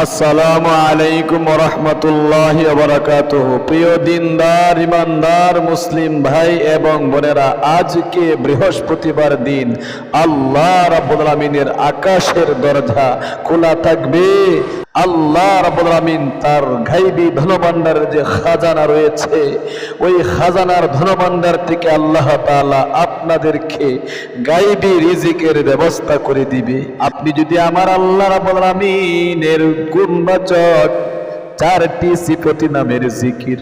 আসসালামু আলাইকুম রহমতুল্লাহ বরাকাত প্রিয় দিনদার, ইমানদার, মুসলিম ভাই এবং বোনেরা, আজকে বৃহস্পতিবার দিন। আল্লাহ রাব্বুল আলামিনের আকাশের দরজা খোলা থাকবে। আল্লাহ আলামিন তার গাইবী ধনভাণ্ডারের যে খাজানা রয়েছে, ওই খাজানার ধনভাণ্ডার থেকে আল্লাহ তাআলা আপনাদেরকে গাইবী রিজিকের ব্যবস্থা করে দিবে। আপনি যদি আমার আল্লাহ রাব্বুল আলামিনের গুণবাচক চারটি সিফতি নামের জিকির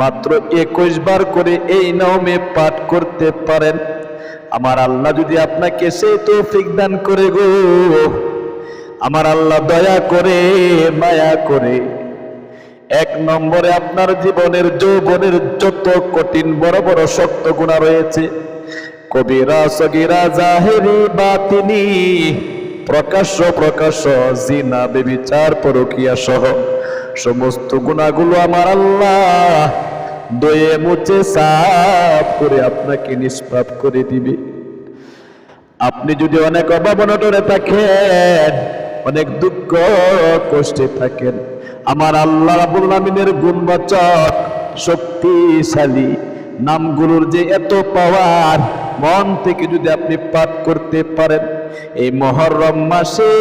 মাত্র একুশ বার করে এই নামে পাঠ করতে পারেন, আমার আল্লাহ যদি আপনাকে সেই তৌফিক দান করে গো। আমার আল্লাহ দয়া করে, মায়া করে। এক নম্বরে আপনার জীবনের যৌবনের যত কঠিন, বড় বড়, শক্ত গুণা রয়েছে। কবিরা, সগিরা, জাহেরি বা তিনি প্রকাশ্য প্রকাশ্য, জিনা, বেবিচার, পরকিয়া সহ সমস্ত গুণাগুলো আমার আল্লাহ দয়ে মুছে সাফ করে আপনাকে নিষ্পাপ করে দিবে। আপনি যদি অনেক অভাব অনটনে থাকেন অনেক দুঃখ, কষ্টে থাকেন। আমার আল্লাহ রাবুল আমিনের গুণবাচক, শক্তিশালী নামগুলোর যে এত পাওয়ার মন থেকে যদি আপনি পাঠ করতে পারেন, এই মহরম মাসে,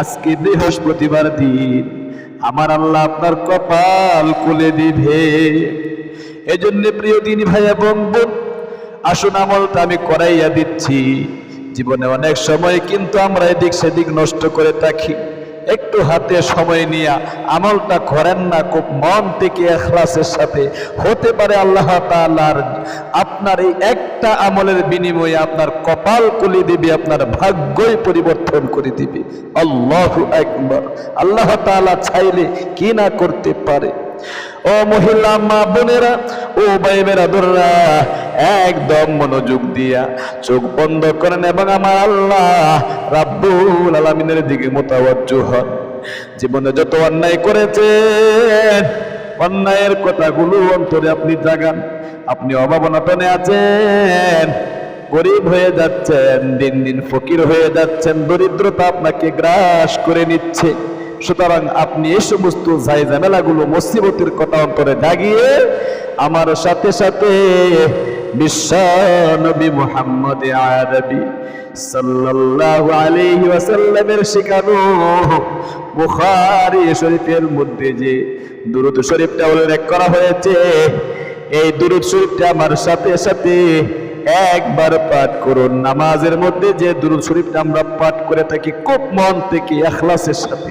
আজকে বৃহস্পতিবার দিন, আমার আল্লাহ আপনার কপাল খুলে দিবে। এজন্য প্রিয় দিন ভাই এবং বোন, আসুন আমলটা আমি করাইয়া দিচ্ছি। জীবনে অনেক সময় কিন্তু আমরা এদিক সেদিক নষ্ট করে থাকি। একটু হাতে সময় নিয়ে আমলটা করেন না, খুব মন থেকে এখলাসের সাথে। হতে পারে আল্লাহ তাআলার আপনার এই একটা আমলের বিনিময়ে আপনার কপাল কুলি দিবে, আপনার ভাগ্যই পরিবর্তন করে দিবে। আল্লাহ একবার আল্লাহ তাআলা চাইলে কি না করতে পারে? ও মহিলা, মা বোনেরা ও একদম মনোযোগ দিয়া চোখ বন্ধ করেন এবং আমার আল্লাহ রাব্বুল আলামিনের দিকে মোতাবজ্জু হন। জীবনে যত অন্যায় করেছেন, অন্যায়ের কথাগুলো অন্তরে আপনি জাগান। আপনি অভাবনটনে আছেন, গরিব হয়ে যাচ্ছেন, দিন দিন ফকির হয়ে যাচ্ছেন, দরিদ্রতা আপনাকে গ্রাস করে নিচ্ছে। সুতরাং আপনি এই সমস্ত যাই ঝামেলাগুলো মুসিবতের কথা অন্তরে জাগিয়ে আমার সাথে সাথে বিশ্ব নবী মুহাম্মদ আরবি সাল্লাল্লাহু আলাইহি ওয়াসাল্লামের শেখানো বুখারী শরীফের মধ্যে যে দুরূদ শরীফটা উল্লেখ করা হয়েছে, এই দুরূদ শরীফটা আমার সাথে সাথে একবার পাঠ করুন। নামাজের মধ্যে যে দুরূদ শরীফটা আমরা পাঠ করে থাকি, খুব মন থেকে এখলাসের সাথে।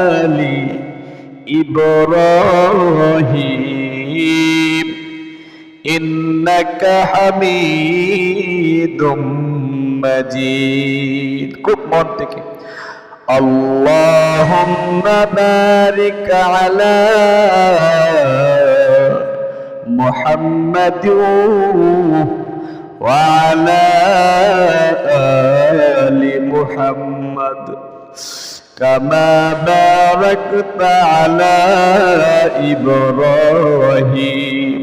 إبراهيم إنك حميد مجيد খুব মন থেকে اللهم بارك على محمد وعلى آل محمد كما باركت على إبراهيم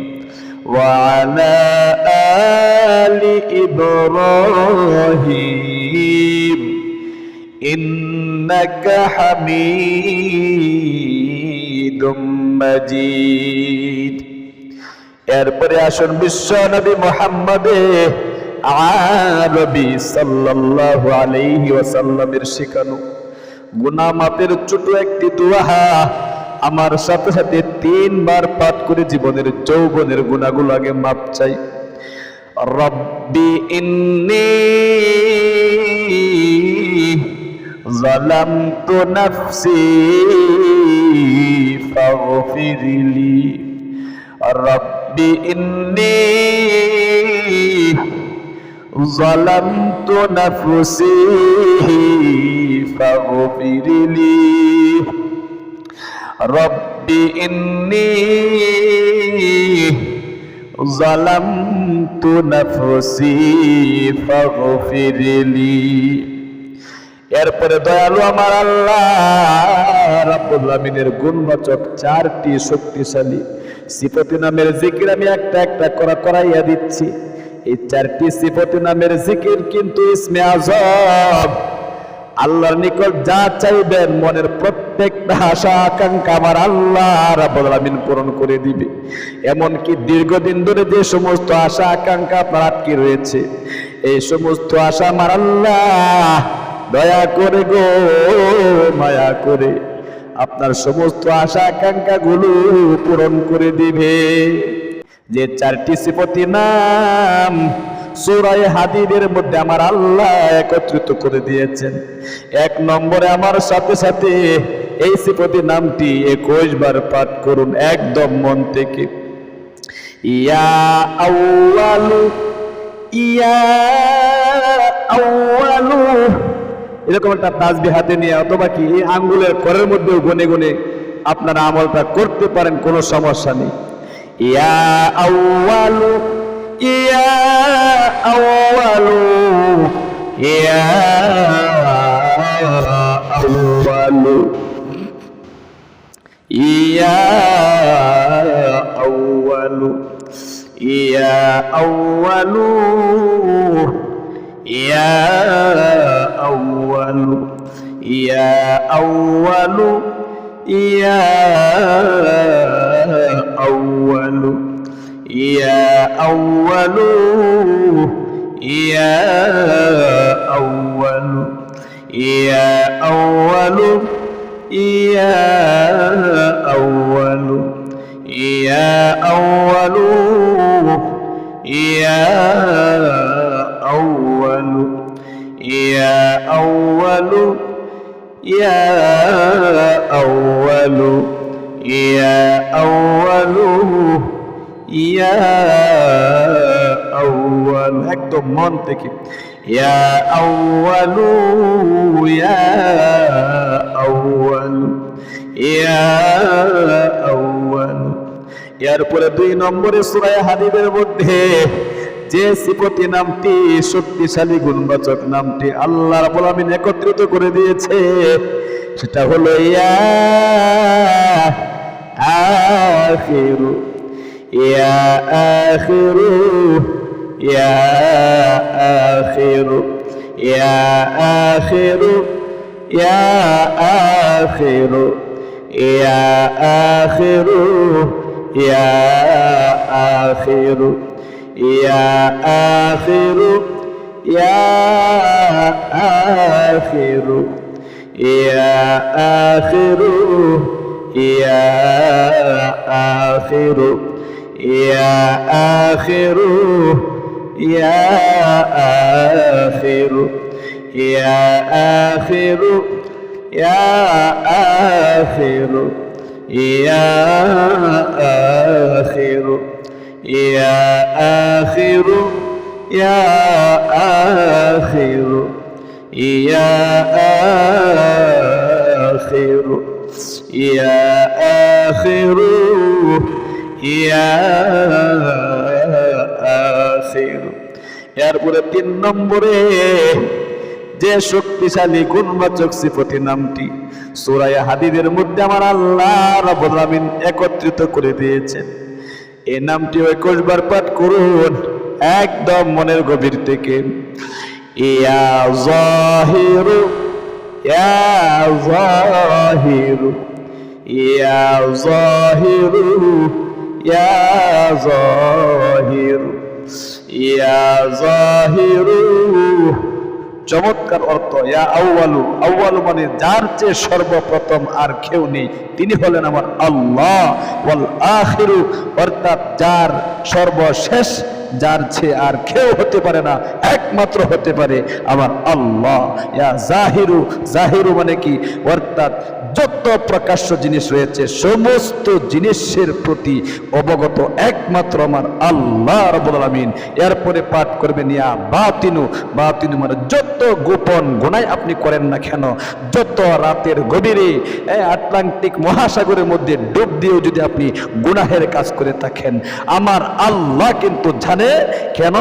وعلى آل إبراهيم إنك حميد مجيد এরপরে আসুন বিশ্ব নবী মোহাম্মদে আরবি সাল্লাল্লাহু আলাইহি ওয়াসাল্লামের শেখানো গুনাহ মাপের ছোট একটি দোয়া আমার সাথে সাথে তিনবার পাঠ করে জীবনের যৌবনের গুণাগুলো আগে মাপ চাই রব্বি ইন্নি ظلمت نفسي فاغفر لي ربي إني ظلمت نفسي فاغفر لي রব্বি ইন্নি ظلمت نفسي فاغفر لي এরপরে দয়ালু আমার আল্লাহ রাব্বুল আমিনের গুণবাচক চারটি শক্তিশালী সিফতি নামের জিকির আমি একটা একটা করা করাইয়া দিচ্ছি এই চারটি সিফতি নামের জিকির কিন্তু ইসমে আজম আল্লাহর নিকট যা চাইবেন, মনের প্রত্যেকটা আশা, আকাঙ্ক্ষা আমার আল্লাহ আমিন পূরণ করে দিবে। এমনকি দীর্ঘদিন ধরে যে সমস্ত আশা, আকাঙ্ক্ষা আপনার আটকে রয়েছে, এই সমস্ত আশা আমার আল্লাহ দয়া করে গো, মায়া করে আপনার সমস্ত আশা আকাঙ্ক্ষা গুলো পূরণ করে দিবে। যে চারটি সিপতি নাম সুরায় হাদিদের মধ্যে আমার আল্লাহ একত্রিত করে দিয়েছেন। এক নম্বরে আমার সাথে সাথে এই সিপতি নামটি একুশ বার পাঠ করুন একদম মন থেকে। ইয়া আউয়ালু ইয়া আউয়ালু। এরকম একটা তাজবি হাতে নিয়ে অথবা কি এই আঙ্গুলের করের মধ্যেও গনে গনে আপনারা আমলটা করতে পারেন, কোনো সমস্যা নেই। ইয়া আউয়ালু يا أول يا أول يا أول يا أول يا أول يا أول يا أول ইয়া আউয়ালু ইয়া আউয়ালু ইয়া আউয়ালু ইয়া আউয়ালু ইয়া আউয়ালু ইয়া আউয়ালু ইয়া আউয়ালু ইয়া আউয়ালু ইয়া আউয়ালু ইয়া একদম মন থেকে। ইয়া ইয়া এরপরে দুই নম্বরে সূরা হাদিদের মধ্যে যে সিপতি নামটি, শক্তিশালী গুণবাচক নামটি আল্লাহ রাব্বুল আমিন একত্রিত করে দিয়েছে, সেটা হলো ইয়া আখিরু। ইয়া আখিরু ইয়া আখিরু ইয়া আখিরু ইয়া আখিরু ইয়া আখিরু ইয়া আখিরু ইয়া আখিরু ইয়া আখিরু ইয়া আখিরু ইয়া আখিরু ইয়া আখিরু ইয়া আখিরু ইয়া আখিরু ইয়া আখিরু ইয়া আখিরু ইয়া আখিরু ইয়া আখিরু ইয়া আখিরু ইয়া আখিরু ইয়া তিন নম্বরে যে শক্তিশালী, গুণবাচক সিফতি নামটি সুরায় হাদিদের মধ্যে আমার আল্লাহ আমিন একত্রিত করে দিয়েছেন। এই নামটি একুশ বার পাঠ করুন, একদম মনের গভীর থেকে। ইয়া ইয়া ইয়া জাহিরু ইয়া জাহিরু চমৎকার অর্থ, ইয়া আউয়ালু আউয়ালু মানে যার চেয়ে সর্বপ্রথম আর কেউ নেই। তিনি হলেন আমার আল্লাহ, ওয়াল আখিরু, অর্থাৎ যার সর্বশেষ, যার চেয়ে আর কেউ হতে পারে না, একমাত্র হতে পারে আমার আল্লাহ। ইয়া জাহিরু জাহিরু মানে কি? অর্থাৎ যত প্রকাশ্য জিনিস রয়েছে, সমস্ত জিনিসের প্রতি অবগত একমাত্র আমার আল্লাহ রবুল আলমিন। এরপরে পাঠ করবেন ইয়া বাতিনু। বাতিনু মানে যত গোপন গুনাই আপনি করেন না কেন, যত রাতের গভীরে আটলান্টিক মহাসাগরের মধ্যে ডুব দিয়েও যদি আপনি গুনাহের কাজ করে থাকেন, আমার আল্লাহ কিন্তু জানে কেন?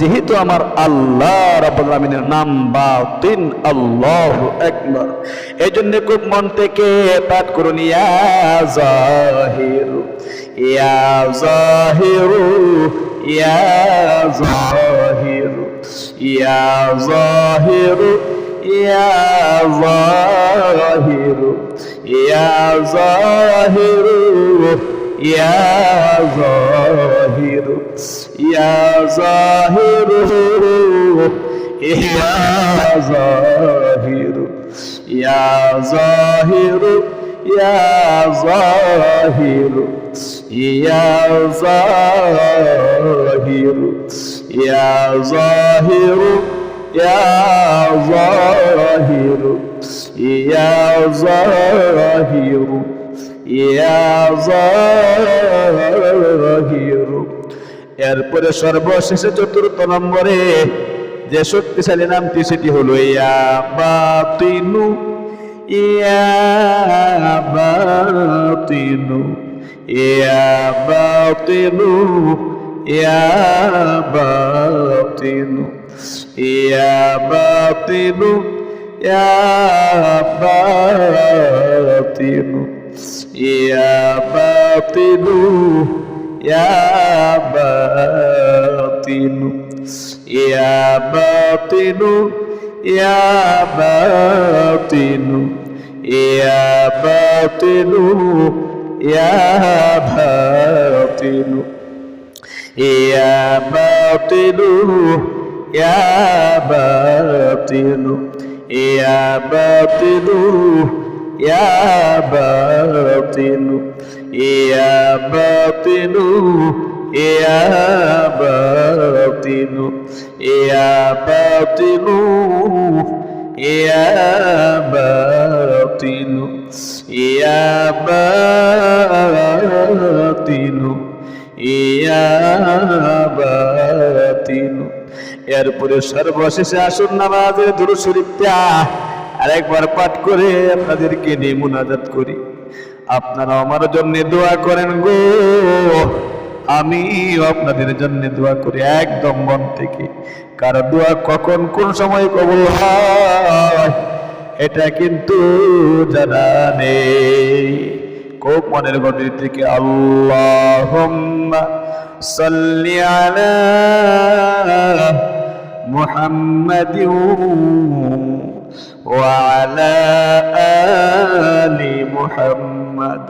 যেহেতু আমার আল্লাহ রাব্বুল আলামিনের নাম বাতিন, আল্লাহ একবার এই জন্য খুব মন থেকে পাঠ করুন ইয়া জাহিরু ইয়া জাহিরু ইয়া জাহিরু ইয়া জাহিরু ইয়া يا ظاهر يا ظاهر يا ظاهر يا ظاهر يا ظاهر يا ظاهر يا এরপরে সর্বশেষে চতুর্থ নম্বরে যে শক্তিশালী নামটি সেটি হলো ইয়া বাতিনু। ইয়া বাতিনু। ইয়া বাতিনু। ইয়া বাতিনু। ইয়া বাতিনু। ইয়া বাতিনু। ইয়া বাতিনু। ইয়া বাতিনু। ইয়া বাতিনু ইয়া বাতিনু ইয়া বাতিনু ইয়া বাতিনু ইয়া বাতিনু ইয়া বাতিনু ইয়া বাতিনু ইয়া বাতিনু ইয়া বাতিনু ইয়া বাতিনু ইয়া বাতিনু ইয়া বাতিনু ইয়া বাতিনু ইয়া বাতিনু এরপরে সর্বশেষে আসুন নামাজের দুরু শরীফটা আরেকবার পাঠ করে আপনাদেরকে নিয়ে মুনাজাত করি। আপনারা আমার জন্য দোয়া করেন গো। আমি আপনাদের জন্য দোয়া করি একদম মন থেকে কারো দোয়া কখন কোন সময় কবল হয় এটা কিন্তু জানা নেই খুব মনের গভীর থেকে আল্লাহ সাল্লি আলা মুহাম্মাদিন وعلى آل محمد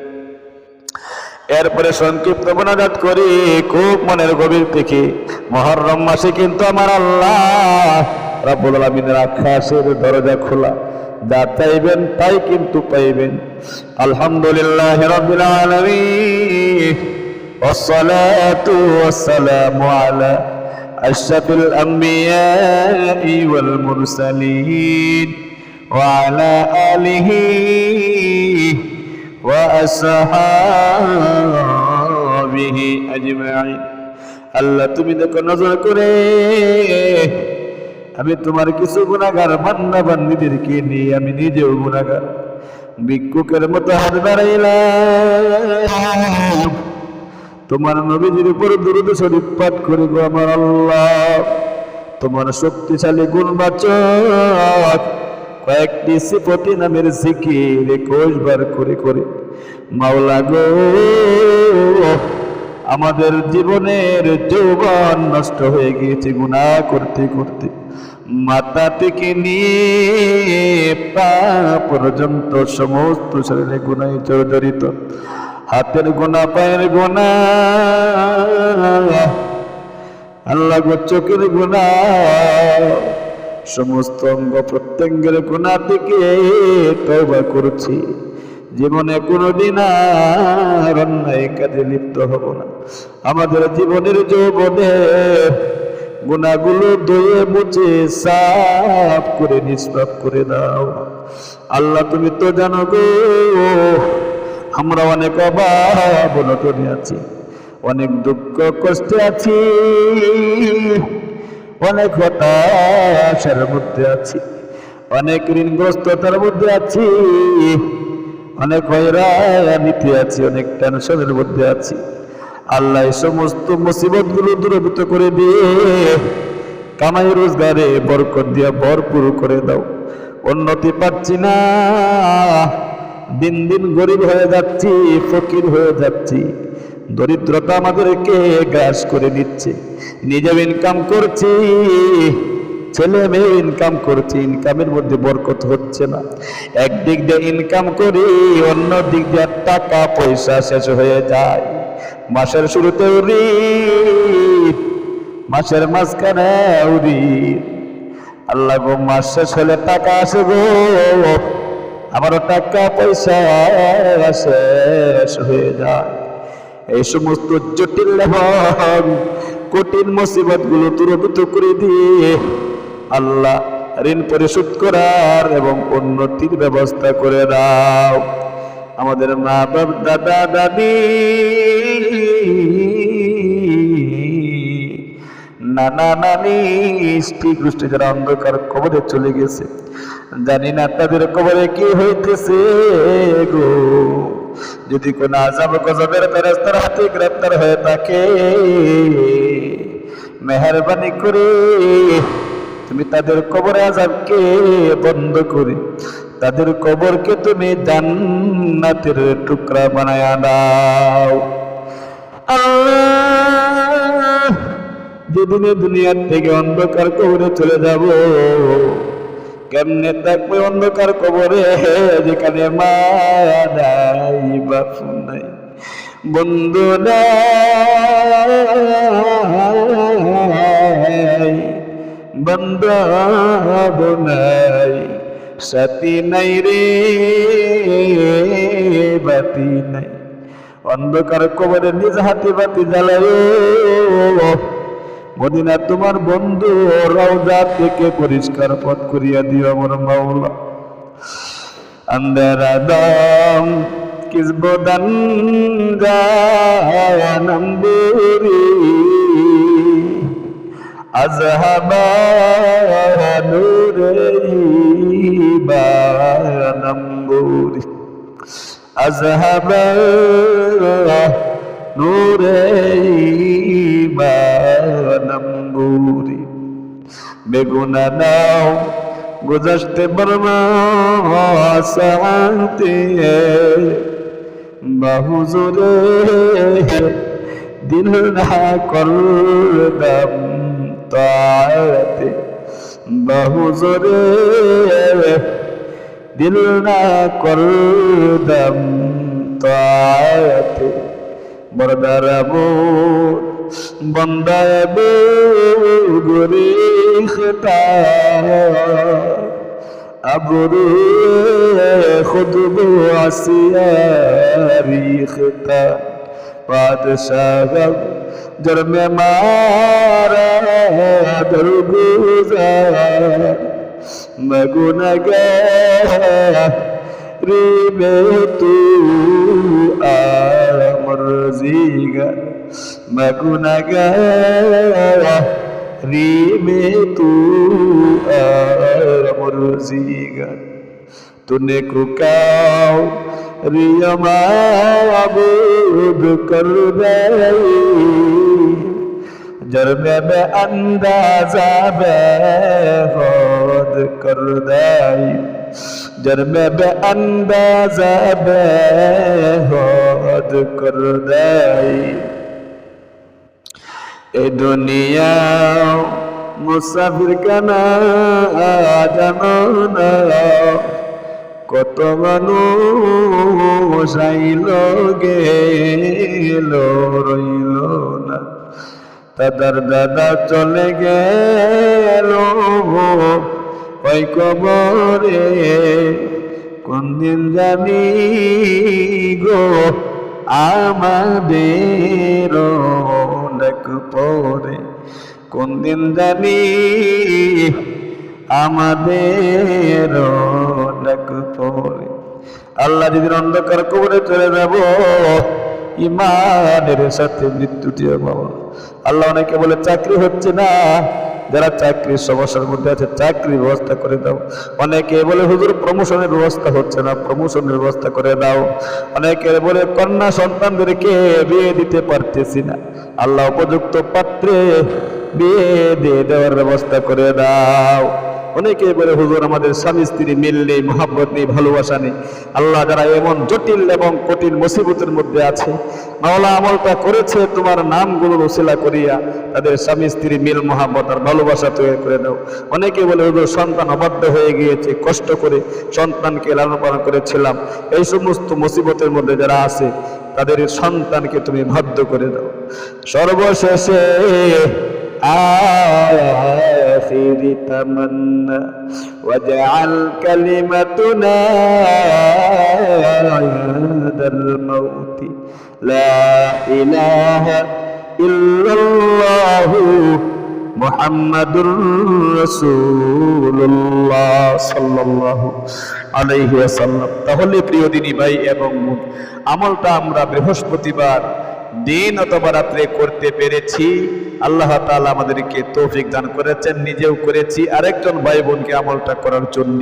এরপরে সংক্ষিপ্ত মোনাজাত করি খুব মনের গভীর থেকে মহরম মাসে কিন্তু আমার আল্লাহ রাব্বুল আলামিনের আকাশের দরজা খোলা যা চাইবেন তাই কিন্তু পাইবেন আলহামদুলিল্লাহ রাব্বিল আলামিন والصلاة والسلام على أشرف الأنبياء والمرسلين وعلى آله وأصحابه أجمعين আল্লাহ, তুমি দেখো, নজর করে আমি তোমার কিছু গুণাগার বান্না বান্দিদেরকে নিয়ে আমি নিজেও গুণাগার। ভিক্ষুকের মতো হাত বাড়াইলাম। তোমার নবীজির উপর দুরুদ শরীফ পাঠ করে আমার আল্লাহ। তোমার শক্তিশালী গুণ গুণবাচক কয়েকটি সিপতি নামের জিকির একুশ বার করে করে। মাওলা গো, আমাদের জীবনের যৌবন নষ্ট হয়ে গিয়েছে গুণা করতে করতে। মাথা থেকে নিয়ে পা পর্যন্ত সমস্ত শরীরে গুণায় জড়িত হাতের গোনা পায়ের গোনা আল্লাহ চোখের গুণা সমস্ত অঙ্গ প্রত্যঙ্গের গুণা থেকে তবা করছি। জীবনে কোনোদিন আর অন্যায় কাজে লিপ্ত হব না। আমাদের জীবনের যৌবনে গুণাগুলো ধুয়ে মুছে সাফ করে, নিষ্পাপ করে দাও। আল্লাহ, তুমি তো জানো গো, আমরা অনেক অভাব, অনটনে আছি। অনেক দুঃখ, কষ্টে আছি। অনেক হতাশার মধ্যে আছি, অনেক ঋণগ্রস্ততার মধ্যে আছি, অনেক হয়রানিতে আছি, অনেক টেনশনের মধ্যে আছি। আল্লাহ এই সমস্ত মুসিবতগুলো দূরভূত করে দিয়ে কামাই রোজগারে বরকত দিয়া ভরপুর করে দাও। উন্নতি পাচ্ছি না, দিন দিন গরিব হয়ে যাচ্ছি, ফকির হয়ে যাচ্ছি। দরিদ্রতা আমাদেরকে গ্রাস করে নিচ্ছে। নিজেও ইনকাম করছি ছেলে মেয়ে ইনকাম করছি ইনকামের মধ্যে বরকত হচ্ছে না। একদিক দিয়ে ইনকাম করি অন্য দিক দিয়ে টাকা, পয়সা শেষ হয়ে যায়। মাসের শুরুতে উরি মাসের মাঝখানে উরি আল্লাহ গো, মাস শেষ হলে টাকা আসে গো, আমারও টাকা, পয়সা শেষ হয়ে যায়। এই সমস্ত জটিল এবং কঠিন মুসিবতগুলো দূরভূত করে দিয়ে আল্লাহ ঋণ পরিশোধ করার এবং উন্নতির ব্যবস্থা করে দাও। আমাদের মা বাপ দাদা, দাদি, নানা, নানি গোষ্ঠী যারা অন্ধকার কবরে চলে গেছে, জানি না তাদের কবরে কি হইতেছে গো। যদি কোন আজাব গজবের ফেরেস্তার হাতে গ্রেপ্তার হয়ে থাকে, মেহরবানি করে তুমি তাদের কবরে আজাবকে বন্ধ করে, তাদের কবরকে তুমি জান্নাতের টুকরা বানায় দাও। যেদিনে দুনিয়ার থেকে অন্ধকার কবরে চলে যাব কেমনে থাকবে অন্ধকার কবরে? যেখানে মা নাই, বাপ নাই, বন্ধু নাই, বান্ধব নাই, সাথী নাই রে, বাতি নাই। অন্ধকার কবরে নিজ হাতে বাতি জ্বালায় মদিনা, তোমার বন্ধু রওজা থেকে পরিষ্কার পথ করিয়া দিও আমার মাওলা। আন্দার আদম, কিসবদান নম্বুরি। আজহাবা নূরেই বা নম্বুরি। আজহাবা নূরে নম্বুরি বেগুনা নাও গুজশতে বর্মা সাতে বহু জোরে দিল না করদম তাতে বহু জোরে দিল না করদম তাতে বরদার মোর বন্দায় গুরি খতা আবরু খুদবু আসিয়া রিখতা বাদশাহ জরম মারা দরগুজার মগুনগা में तू आमरजीगा मगुनगा री में तू आमरजीगा तूने कुकाओ रियमा अबूद कर रही जरमे में अंदाजा बे खुद कर दाई জন্মেবে আন্দাজাবে হদ করদাই এ দুনিয়া মুসাফির কানা আজমন কত মানুষ আইল গেল রইল না তাদের দাদা চলে গেল ওই কবরে কোন দিন জানি গো আমাদের অনেক পরে কোন দিন জানি আমাদের অনেক পরে আল্লাহ যদি অন্ধকার কবরে চলে যাব ইমানের সাথে মৃত্যুটি বাবা আল্লাহ অনেকে বলে, চাকরি হচ্ছে না। যারা চাকরির সমস্যার মধ্যে আছে চাকরির ব্যবস্থা করে দাও। অনেকে বলে, হুজুর প্রমোশনের ব্যবস্থা হচ্ছে না। প্রমোশনের ব্যবস্থা করে দাও। অনেকে বলে, কন্যা সন্তানদেরকে বিয়ে দিতে পারতেছি না। আল্লাহ উপযুক্ত পাত্রে বিয়ে দিয়ে দেওয়ার ব্যবস্থা করে দাও। অনেকে বলে, হুজুর, আমাদের স্বামী স্ত্রী মিল নেই, মহাব্বত নেই, ভালোবাসা নেই। আল্লাহ যারা এমন জটিল এবং কঠিন মুসিবতের মধ্যে আছে, মাওলা আমলটা করেছে, তোমার নামগুলো রসিলা করিয়া তাদের স্বামী স্ত্রী মিল, মহাব্বত আর ভালোবাসা তৈরি করে দাও। অনেকে বলে, হুজুর, সন্তান অবাধ্য হয়ে গিয়েছে, কষ্ট করে সন্তানকে লালন পালন করেছিলাম। এই সমস্ত মুসিবতের মধ্যে যারা আছে, তাদের সন্তানকে তুমি বাধ্য করে দাও। সর্বশেষে آخر تمنى واجعل كلمتنا عند الموت لا إله إلا الله محمد رسول الله صلى الله আলাইহি ওয়াসাল্লাম তাহলে প্রিয় দিনী ভাই এবং বোন আমলটা আমরা বৃহস্পতিবার দিন অথবা রাত্রে করতে পেরেছি। আল্লাহ তাআলা আমাদেরকে তৌফিক দান করেছেন। নিজেও করেছি। আরেকজন ভাই বোনকে আমলটা করার জন্য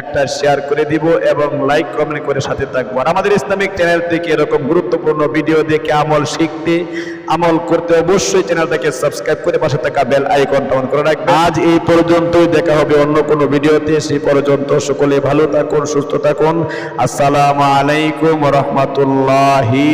একটা শেয়ার করে দিব এবং লাইক কমেন্ট করে সাথে থাকব। আর আমাদের ইসলামিক চ্যানেল থেকে এরকম গুরুত্বপূর্ণ ভিডিও দেখে আমল শিখতে, আমল করতে অবশ্যই চ্যানেলটাকে সাবস্ক্রাইব করে পাশে থাকা বেল আইকনটা অন করে রাখবেন। আজ এই পর্যন্তই। দেখা হবে অন্য কোনো ভিডিওতে সেই পর্যন্ত সকলে ভালো থাকুন, সুস্থ থাকুন। আসসালামু আলাইকুম রহমতুল্লাহি